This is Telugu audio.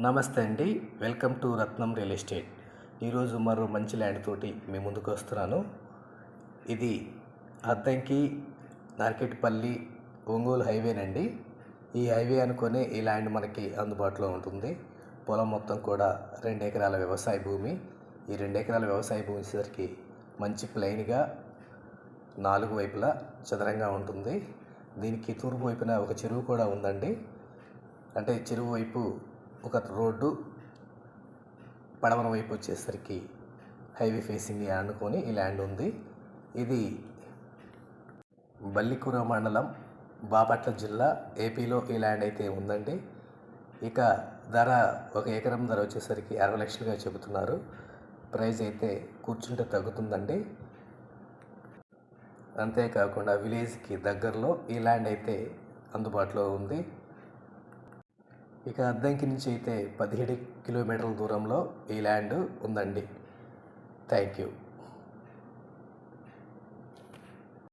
నమస్తే అండి. Welcome to Ratnam real estate. ఈరోజు మరో మంచి ల్యాండ్ తోటి మీ ముందుకు వస్తున్నాను. ఇది అద్దంకి నార్కెట్పల్లి ఒంగోలు హైవేనండి ఈ హైవే అనుకునే ఈ ల్యాండ్ మనకి అందుబాటులో ఉంటుంది. పొలం మొత్తం కూడా రెండు ఎకరాల వ్యవసాయ భూమి. ఈ రెండు ఎకరాల వ్యవసాయ భూమి సరికి మంచి ప్లెయిన్గా నాలుగు వైపులా చదరంగా ఉంటుంది. దీనికి తూర్పు వైపున ఒక చెరువు కూడా ఉందండి. అంటే చెరువు వైపు ఒక రోడ్డు పడమర వైపు వచ్చేసరికి హైవే ఫేసింగ్ అనుకొని ఈ ల్యాండ్ ఉంది. ఇది బల్లికూర మండలం బాపట్ల జిల్లా. ఏపీలో ఈ ల్యాండ్ అయితే ఉందండి. ఇక ధర ఒక ఎకరం ధర వచ్చేసరికి అరవై లక్షలుగా చెబుతున్నారు. ప్రైస్ అయితే కూర్చుంటే తగ్గుతుందండి. అంతేకాకుండా విలేజ్కి దగ్గరలో ఈ ల్యాండ్ అయితే అందుబాటులో ఉంది. ఇక అద్దంకి నుంచి అయితే పదిహేడు కిలోమీటర్ల దూరంలో ఈ ల్యాండ్ ఉందండి. Thank you.